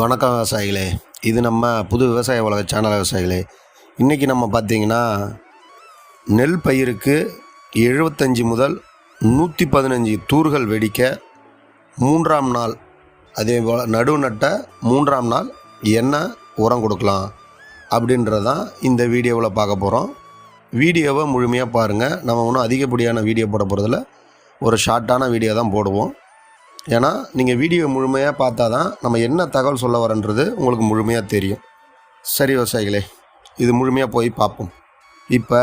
வணக்கம் விவசாயிகளே. இது நம்ம புது விவசாய உலக சேனல் விவசாயிகளே. இன்றைக்கி நம்ம பார்த்தீங்கன்னா நெல் பயிருக்கு எழுபத்தஞ்சி முதல் நூற்றி பதினஞ்சு தூர்கள் வெடிக்க மூன்றாம் நாள் அதே போல் நடுவு நட்ட மூன்றாம் நாள் என்ன உரம் கொடுக்கலாம் அப்படின்றதான் இந்த வீடியோவில் பார்க்க போகிறோம் வீடியோவை முழுமையாக பாருங்கள் நம்ம ஒன்றும் அதிகப்படியான வீடியோ போட போகிறதில்ல ஒரு ஷார்ட்டான வீடியோ தான் போடுவோம். ஏன்னா நீங்கள் வீடியோ முழுமையாக பார்த்தா தான் நம்ம என்ன தகவல் சொல்ல வரன்றது உங்களுக்கு முழுமையாக தெரியும். சரி விவசாயிகளே இது முழுமையாக போய் பார்ப்போம். இப்போ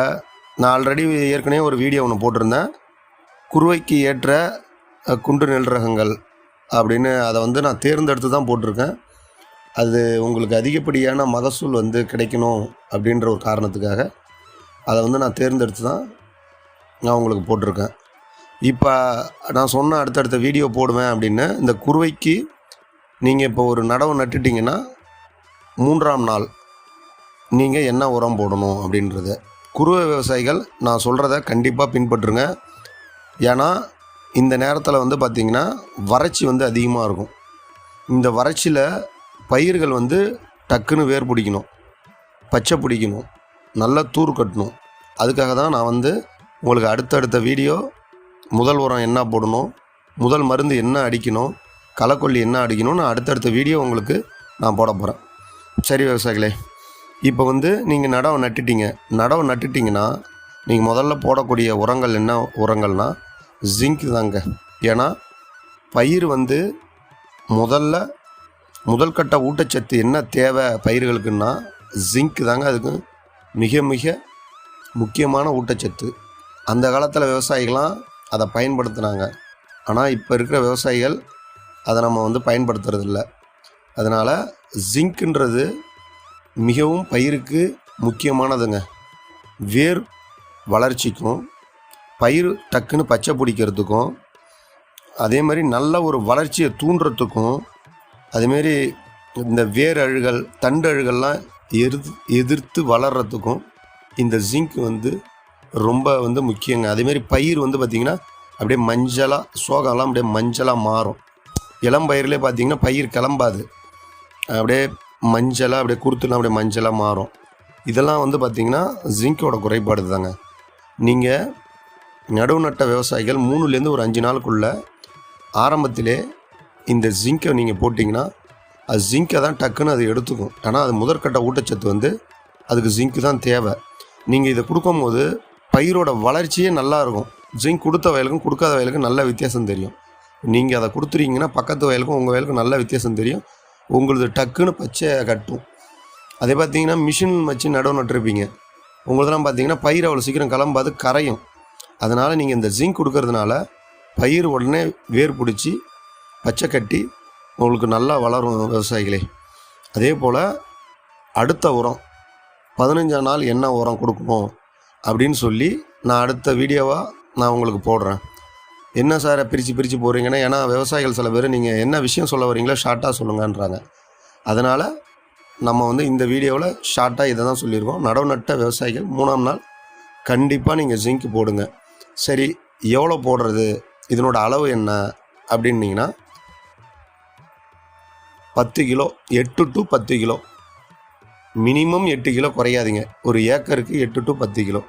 நான் ஆல்ரெடி ஏற்கனவே ஒரு வீடியோ ஒன்று போட்டிருந்தேன். குருவைக்கு ஏற்ற குண்டு நெல் ரகங்கள் அப்படின்னு அதை வந்து நான் தேர்ந்தெடுத்து தான் போட்டிருக்கேன். அது உங்களுக்கு அதிகப்படியான மகசூல் வந்து கிடைக்கணும் அப்படின்ற ஒரு காரணத்துக்காக அதை வந்து நான் தேர்ந்தெடுத்து தான் நான் உங்களுக்கு போட்டிருக்கேன். இப்போ நான் சொன்ன அடுத்தடுத்த வீடியோ போடுவேன் அப்படின்னு இந்த குருவைக்கு நீங்கள் இப்போ ஒரு நடவு நட்டுட்டிங்கன்னா மூன்றாம் நாள் நீங்கள் என்ன உரம் போடணும் அப்படின்றத. குருவை விவசாயிகள் நான் சொல்கிறத கண்டிப்பாக பின்பற்றுங்க. ஏன்னா இந்த நேரத்தில் வந்து பார்த்திங்கன்னா வறட்சி வந்து அதிகமாக இருக்கும். இந்த வறட்சியில் பயிர்கள் வந்து டக்குன்னு வேர் பிடிக்கணும் பச்சை பிடிக்கணும் நல்லா தூர் கட்டணும். அதுக்காக தான் நான் வந்து உங்களுக்கு அடுத்தடுத்த வீடியோ முதல் உரம் என்ன போடணும்? முதல் மருந்து என்ன அடிக்கணும்? களைக்கொல்லி என்ன அடிக்கணும்னு அடுத்தடுத்த வீடியோ உங்களுக்கு நான் போட போகிறேன் சரி விவசாயிகளே இப்போ வந்து நீங்கள் நடவை நட்டுட்டீங்க. நடவு நட்டுட்டிங்கன்னா நீங்கள் முதல்ல போடக்கூடிய உரங்கள் என்ன உரங்கள்னா ஜிங்க் தாங்க. ஏன்னா பயிர் வந்து முதல்ல முதல் கட்ட ஊட்டச்சத்து என்ன தேவை பயிர்களுக்குன்னா ஜிங்க் தாங்க அதுக்கு மிக மிக முக்கியமான ஊட்டச்சத்து. அந்த காலத்தில் விவசாயிகளாம் அதை பயன்படுத்துனாங்க. ஆனால் இப்போ இருக்கிற விவசாயிகள் அதை நம்ம வந்து பயன்படுத்துறதில்ல. அதனால் ஜிங்க்ன்றது மிகவும் பயிருக்கு முக்கியமானதுங்க. வேர் வளர்ச்சிக்கும் பயிர் டக்குன்னு பச்சை பிடிக்கிறதுக்கும் அதே மாதிரி நல்ல ஒரு வளர்ச்சியை தூண்டுறதுக்கும் அதேமாரி இந்த வேர் அழுகல் தண்டு அழுகல்லாம் எதிர்த்து எதிர்த்து வளர்கிறதுக்கும் இந்த ஜிங்க் வந்து ரொம்ப வந்து முக்கியங்க. அதேமாரி பயிர் வந்து பார்த்திங்கன்னா அப்படியே மஞ்சளாக சோகம்லாம் அப்படியே மஞ்சளாக மாறும். இளம் பயிர்லேயே பார்த்தீங்கன்னா பயிர் கிளம்பாது. அப்படியே மஞ்சளாக அப்படியே குருத்துலாம் அப்படியே மஞ்சளாக மாறும். இதெல்லாம் வந்து பார்த்திங்கன்னா ஜிங்கோட குறைபாடு தாங்க நீங்கள் நடுவு நட்ட விவசாயிகள் மூணுலேருந்து ஒரு அஞ்சு நாளுக்குள்ள ஆரம்பத்திலே இந்த ஜிங்கை நீங்கள் போட்டிங்கன்னா அது ஜிங்கை தான் டக்குன்னு அது எடுத்துக்கும். ஆனால் அது முதற்கட்ட ஊட்டச்சத்து வந்து அதுக்கு ஜிங்க் தான் தேவை. நீங்கள் இதை கொடுக்கும்போது பயிரோட வளர்ச்சியே நல்லா இருக்கும். ஜிங்க் கொடுத்த வயலுக்கும் கொடுக்காத வயலுக்கும் நல்ல வித்தியாசம் தெரியும். நீங்கள் அதை கொடுத்துறீங்கன்னா பக்கத்து வயலுக்கும் உங்கள் வயலுக்கும் நல்ல வித்தியாசம் தெரியும். உங்களது டக்குன்னு பச்சை கட்டும். அதே பார்த்தீங்கன்னா மிஷின் வச்சு நடவு நட்டுருப்பீங்க. உங்களுதெல்லாம் பார்த்தீங்கன்னா பயிர் அவ்வளோ சீக்கிரம் கிளம்பாது கரையும். அதனால் நீங்கள் இந்த ஜிங்க் கொடுக்கறதுனால பயிர் உடனே வேர் பிடிச்சி பச்சை கட்டி உங்களுக்கு நல்லா வளரும் விவசாயிகளே. அதே போல் அடுத்த உரம். பதினஞ்சாம் நாள் என்ன உரம் கொடுக்கணும்? அப்படின்னு சொல்லி நான் அடுத்த வீடியோவாக நான் உங்களுக்கு போடுறேன். என்ன சார் பிரித்து பிரித்து போடுறீங்கன்னா ஏன்னா விவசாயிகள் சில பேர் நீங்கள் என்ன விஷயம் சொல்ல வரீங்களோ ஷார்ட்டாக சொல்லுங்கன்றாங்க. அதனால் நம்ம வந்து இந்த வீடியோவில் ஷார்ட்டாக இதை தான் சொல்லியிருக்கோம். நடவு நட்ட விவசாயிகள் மூணாம் நாள் கண்டிப்பாக நீங்கள் ஜிங்க் போடுங்க. சரி எவ்வளோ போடுறது? இதனோட அளவு என்ன? அப்படின்னீங்கன்னா பத்து கிலோ எட்டு டு பத்து கிலோ. மினிமம் எட்டு கிலோ குறையாதீங்க. ஒரு ஏக்கருக்கு எட்டு டு பத்து கிலோ.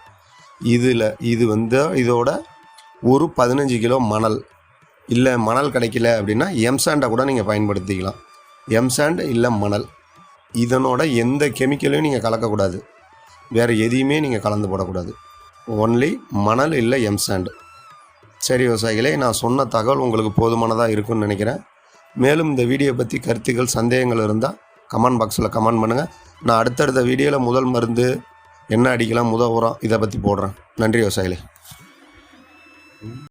இதில் இது வந்து இதோட ஒரு பதினஞ்சு கிலோ மணல். இல்லை மணல் கிடைக்கல அப்படின்னா எம்சாண்டை கூட நீங்கள் பயன்படுத்திக்கலாம். எம்சாண்ட் இல்லை மணல். இதனோட எந்த கெமிக்கலையும் நீங்கள் கலக்கக்கூடாது. வேறு எதையுமே நீங்கள் கலந்து போடக்கூடாது. ஒன்லி மணல் இல்லை எம்சாண்ட் சரி விவசாயிகளே நான் சொன்ன தகவல் உங்களுக்கு போதுமானதாக இருக்கும்னு நினைக்கிறேன். மேலும் இந்த வீடியோ பற்றி கருத்துக்கள் சந்தேகங்கள் இருந்தால் கமெண்ட் பாக்ஸில் கமெண்ட் பண்ணுங்கள் நான் அடுத்தடுத்த வீடியோவில் முதல் மருந்து என்ன அடிக்கலாம் முத உரம் இதை பற்றி போடுறேன். நன்றி விவசாயிகளே.